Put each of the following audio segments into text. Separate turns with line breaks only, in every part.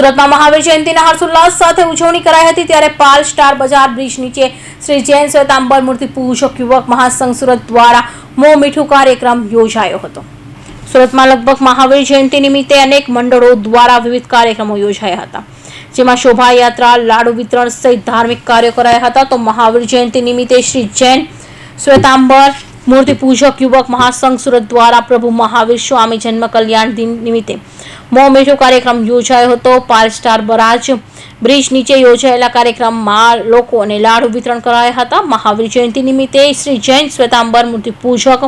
સુરતમાં મહાવીર જયંતિના હર્ષોલ્લાસ સાથે ઉજવણી કરાઈ હતી ત્યારે પાલ સ્ટાર બજાર બ્રિજ નીચે શ્રી જૈન શ્વેતાંબર મૂર્તિ પૂજક યુવક મહાસંઘ સુરત દ્વારા મો મીઠું કાર્યક્રમ યોજાયો હતો. સુરતમાં લગભગ મહાવીર જયંતિ નિમિત્તે અનેક મંડળો દ્વારા વિવિધ કાર્યક્રમો યોજાયા હતા. જેમાં શોભાયાત્રા, લાડુ વિતરણ સહિત ધાર્મિક કાર્યો કરાયા હતા. તો મહાવીર જયંતિ નિમિત્તે શ્રી જૈન શ્વેતાંબર મૂર્તિ પૂજક યુવક મહાસંઘ સુરત દ્વારા પ્રભુ મહાવીર સ્વામી જન્મ કલ્યાણ દિન નિમિત્તે મોં કાર્યક્રમ યોજાયો હતો. પાલ સ્ટાર બરાજ બ્રિજ નીચે યોજાયેલા કાર્યક્રમમાં લોકોને લાડુ વિતરણ કરાયા હતા. મહાવીર જયંતિ નિમિત્તે શ્રી જૈન શ્વેતાંબર મૂર્તિ પૂજક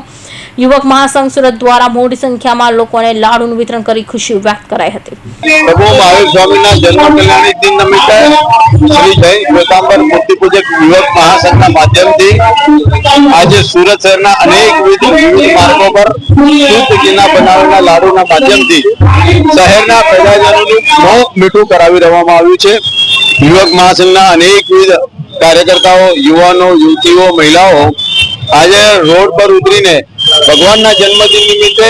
યુવક મહાસંઘ સુરત દ્વારા મોટી સંખ્યામાં લોકોને લાડુનું વિતરણ કરી ખુશી વ્યક્ત કરાઈ હતી.
પ્રભુ મહાવીર સ્વામીના જન્મ કલ્યાણી દિન નિમિત્તે શ્રી જૈન શ્વેતાંબર મૂર્તિ પૂજક યુવક મહાસંઘના માધ્યમથી આજે સુરત શહેરના અનેક વિવિધ પર ઘીના બનાવેલા લાડુના માધ્યમથી શહેરના પ્રજાજનોનું મોં મીઠું કરાવી દેવામાં આવ્યું છે. યુવક મહાસંઘના અનેકવિધ કાર્યકર્તાઓ, યુવાનો, યુવતીઓ, મહિલાઓ આજે રોડ પર ઉતરીને ભગવાનના જન્મદિન નિમિત્તે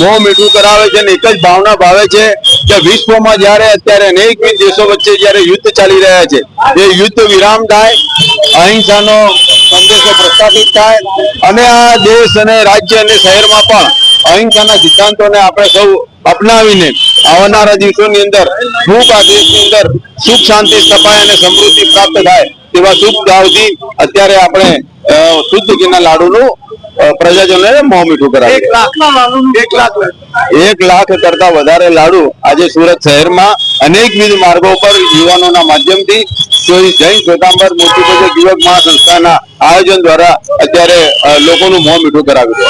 મોં મીઠું કરાવે છે અને એક જ ભાવના ભાવે છે કે વિશ્વમાં જ્યારે અત્યારે અનેકવિધ દેશો વચ્ચે જ્યારે યુદ્ધ ચાલી રહ્યા છે એ યુદ્ધ વિરામ થાય, અહિંસાનો સંદેશો પ્રસ્થાપિત થાય. અને આ દેશ અને રાજ્ય અને શહેરમાં પણ અહિંસાના સિદ્ધાંતોને આપણે સૌ અપનાવીને આવનારા દિવસોની અંદર ખૂબ આ દેશની અંદર સુખ શાંતિ સ્થપાય અને સમૃદ્ધિ પ્રાપ્ત થાય તેવા શુભ ભાવથી અત્યારે આપણે શુદ્ધ ઘીના લાડુનું પ્રજાજનોને મોં મીઠું કરાવ્યું. એક લાખ કરતા વધારે લાડુ આજે સુરત શહેરમાં અનેકવિધ માર્ગો પર યુવાનોના માધ્યમથી શ્રી જૈન શ્વેતાંબર મોટી પૂજક યુવક મહાસંસ્થાના આયોજન દ્વારા અત્યારે લોકોનું મોં મીઠું કરાવ્યું